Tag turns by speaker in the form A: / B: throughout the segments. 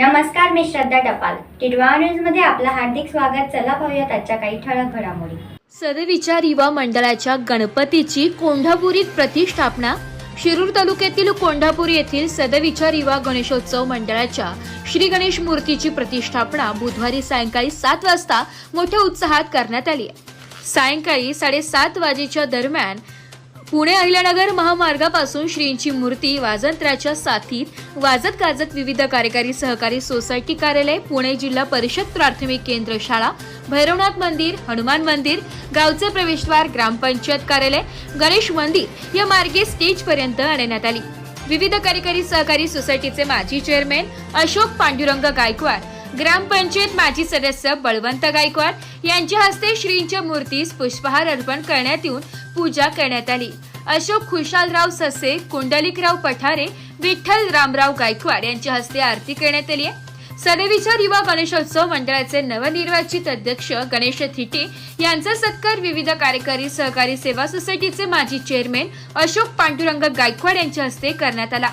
A: नमस्कार मी श्रद्धा टपाल. टिडवा न्यूजमध्ये आपलं हार्दिक स्वागत. चला पाहूयात आजच्या काही ठळक घडामोडी.
B: सदविचार युवा मंडळाच्या गणपतीची कोंढापुरीत प्रतिष्ठापना. शिरूर तालुक्यातील कोंढापूर येथील सदविचार युवा गणेशोत्सव मंडळाच्या श्री गणेश मूर्तीची प्रतिष्ठापना बुधवारी सायंकाळी सात वाजता मोठ्या उत्साहात करण्यात आली. आहे. सायंकाळी साडेसात वाजेच्या दरम्यान पुणे अहिल्यानगर महामार्गापासून श्रींची मूर्ती वाजंत्र्याच्या साथीत वाजत गाजत विविध कार्यकारी सहकारी सोसायटी कार्यालय पुणे जिल्हा परिषद प्राथमिक केंद्र शाळा भैरवनाथ मंदिर हनुमान मंदिर गावचे प्रवेशद्वार ग्रामपंचायत कार्यालय गणेश मंदिर या मार्गे स्टेज पर्यंत आणण्यात आली. विविध कार्यकारी सहकारी सोसायटीचे माजी चेअरमॅन अशोक पांडुरंग गायकवाड ग्रामपंचायत माजी सदस्य बळवंत गायकवाड यांच्या हस्ते श्रींच्या मूर्तीस पुष्पहार अर्पण करण्यात येऊन पूजा करण्यात आली. अशोक खुशालराव ससे कुंडलिकराव पठारे विठ्ठल रामराव गायकवाड यांच्या हस्ते आरती करण्यात आली आहे. सदैविचार युवा गणेशोत्सव मंडळाचे नवनिर्वाचित अध्यक्ष गणेश थिटे यांचा सत्कार विविध कार्यकारी सहकारी सेवा सोसायटीचे माजी चेअरमॅन अशोक पांडुरंग गायकवाड यांच्या हस्ते करण्यात आला.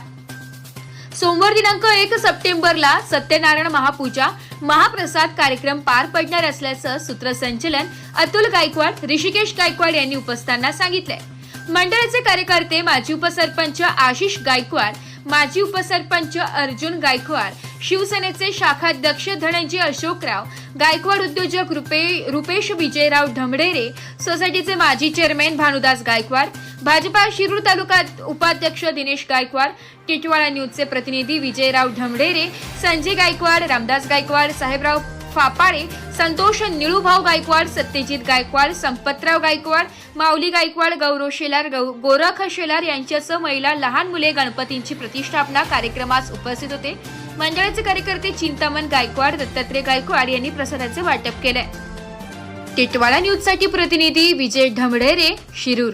B: सोमवार दिनांक एक सप्टेंबरला सत्यनारायण महापूजा महाप्रसाद कार्यक्रम पार पडणार असल्याचं सूत्रसंचलन अतुल गायकवाड ऋषिकेश गायकवाड यांनी उपस्थितांना सांगितलंय. मंडळाचे कार्यकर्ते माजी उपसरपंच आशिष गायकवाड माजी उपसरपंच अर्जुन गायकवाड शिवसेनेचे शाखाध्यक्ष धनंजय अशोकराव गायकवाड उद्योजक रुपे रुपेश विजयराव ढमढेरे सोसायटीचे माजी चेअरमॅन भानुदास गायकवाड भाजपा शिरूर तालुका उपाध्यक्ष दिनेश गायकवाड टिटवाळा न्यूजचे प्रतिनिधी विजयराव ढमढेरे संजय गायकवाड रामदास गायकवाड साहेबराव फापाळे संतोष निळूभाऊ गायकवाड सत्यजित गायकवाड संपतराव गायकवाड माऊली गायकवाड गौरव शेलार गौ गोरख शेलार यांच्यासह महिला लहान मुले गणपतींची प्रतिष्ठापना कार्यक्रमास उपस्थित होते. मंडळाचे कार्यकर्ते चिंतामण गायकवाड दत्तात्रय गायकवाड यांनी प्रसादाचे वाटप केले. टिटवाळा न्यूजसाठी प्रतिनिधी विजय ढमढेरे शिरूर.